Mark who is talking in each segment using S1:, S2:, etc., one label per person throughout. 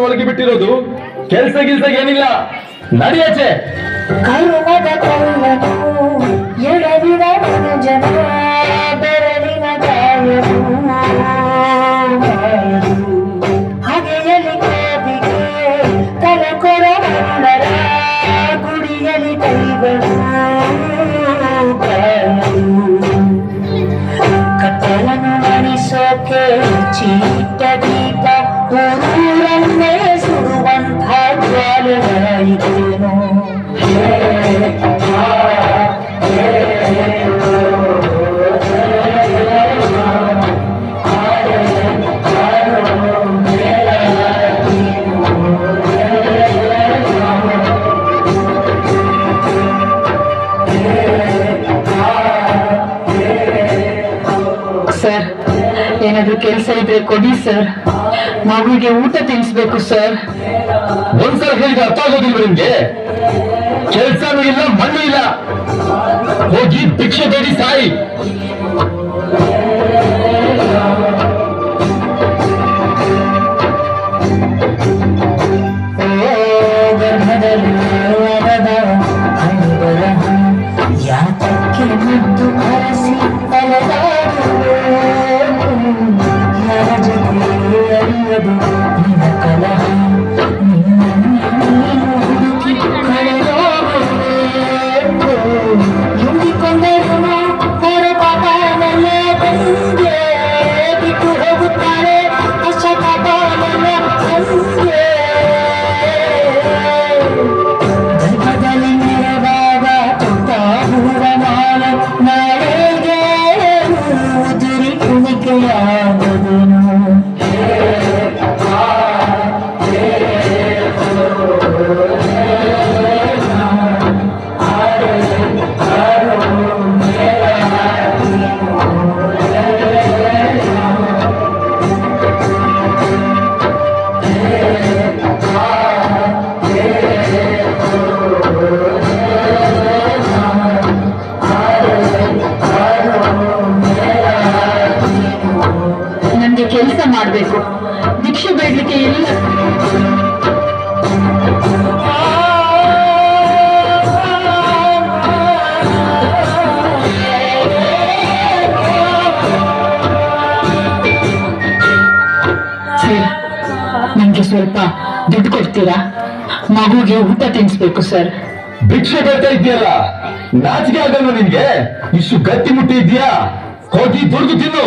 S1: ಒಳಗೆ ಬಿಟ್ಟಿರೋದು. ಕೆಲ್ಸ ಗಿಲ್ಸ ಏನಿಲ್ಲ. ನಡಿಯಾಚೆ
S2: ಸರ್ ಏನಾದ್ರು ಕೆಲಸ ಇದ್ರೆ ಕೊಡಿ ಸರ್ ಮಗುವಿಗೆ ಊಟ ತಿನ್ಸ್ಬೇಕು ಸರ್
S1: ಒಂದ್ಸಲ ಹೇಳಿದ್ರೆ ಅರ್ಥ ಆಗೋದಿಲ್ವ ನಿಮ್ಗೆ? ಕೆಲ್ಸನೂ ಇಲ್ಲ ಮಣ್ಣು ಇಲ್ಲ. ಹೋಗಿ ಭಿಕ್ಷೆ ಬೇಡಿ ಸಾಯಿ.
S2: ಸ್ವಲ್ಪ ದುಡ್ಡು ಕೊಡ್ತೀರಾ? ಮಗುಗೆ ಊಟ ತಿನ್ಸ್ಬೇಕು ಸರ್
S1: ಭಿಕ್ಷೆ ಬರ್ತಾ ಇದೆಯಲ್ಲ ನಾಚಿಕೆ ಆಗಲ್ವ ನಿನ್ಗೆ? ಇಷ್ಟು ಗಟ್ಟಿ ಮುಟ್ಟಿ ಇದೆಯಾ ಹೋಗಿ ದುಡ್ದು ತಿನ್ನು.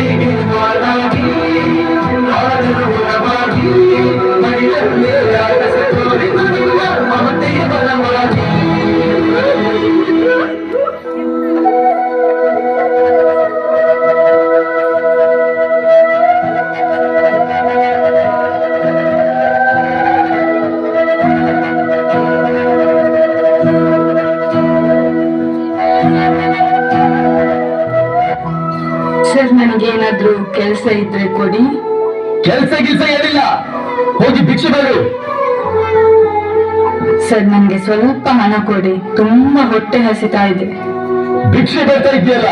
S2: ಸರ್ ಕೆಲಸ ಇದ್ರೆ ಕೊಡಿ.
S1: ಕೆಲಸ ಕೆಲಸ ಏನಿಲ್ಲ. ಹೋಗಿ ಭಿಕ್ಷೆ ಬರು.
S2: ಸರ್ ನನ್ಗೆ ಸ್ವಲ್ಪ ಹಣ ಕೊಡಿ. ತುಂಬಾ ಹೊಟ್ಟೆ ಹಸಿತಾ ಇದೆ.
S1: ಭಿಕ್ಷೆ ಬರ್ತಾ ಇದೆಯಲ್ಲ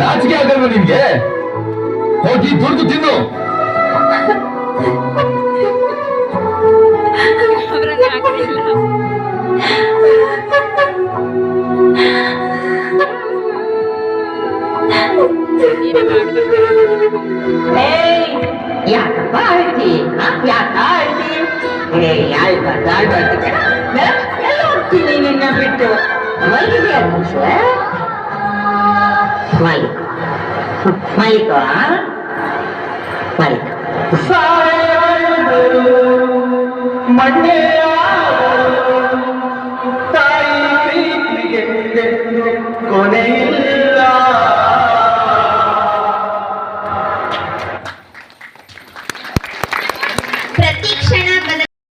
S1: ನಾಚಿಕೆ ಆಗಲ್ವ ನಿಮ್ಗೆ? ಹೋಗಿ ದುಡ್ದು ತಿನ್ನು.
S3: ನೀನೇ ಮಾಡ್ಬೇಕು. ಬಾಳ್ತಿ ಯಾಕೆ ಆಳ್ತಿ ಏ ಆಳ್ಬ ಆಳ್ಬಾರ್ದು ಎಲ್ಲ ಹೋಗ್ತೀನಿ ನಿನ್ನ ಬಿಟ್ಟು. ಮಲಗಿದೆ ಮಲಿಕ ಮಲಿಕ ಮಲಿಕ
S1: ಮಣ್ಣೆ ತಾಯಿ ಪ್ರೀತಿಗೆ